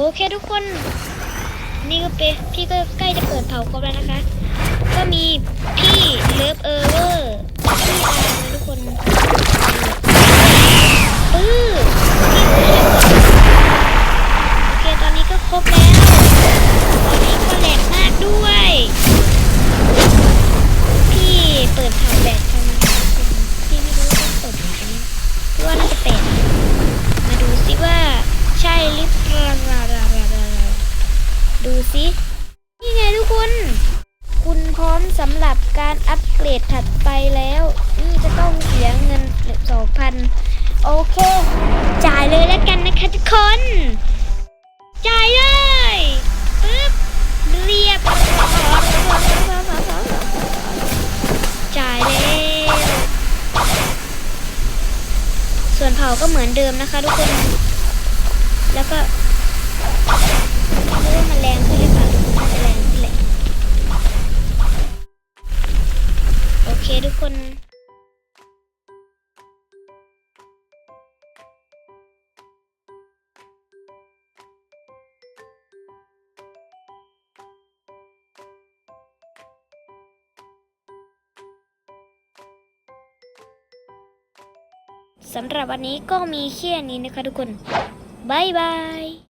โอเคทุกคน นี่ก็เป็นพี่ก็ใกล้จะเปิดเผาครบแล้วนะคะ ก็มี ดูซินี่ไงทุกคน คุณพร้อมสำหรับการอัปเกรดถัดไปแล้ว นี่จะต้องเสียเงินสองพันโอเค จ่ายเลยแล้วกันนะคะทุกคน จ่ายเลยปึ๊บเรียบจ่ายแล้วส่วนเผาก็เหมือนเดิมนะคะทุกคน แล้วก็ เคทุกคน สำหรับวันนี้ก็มีแค่นี้นะคะทุกคน บ๊ายบาย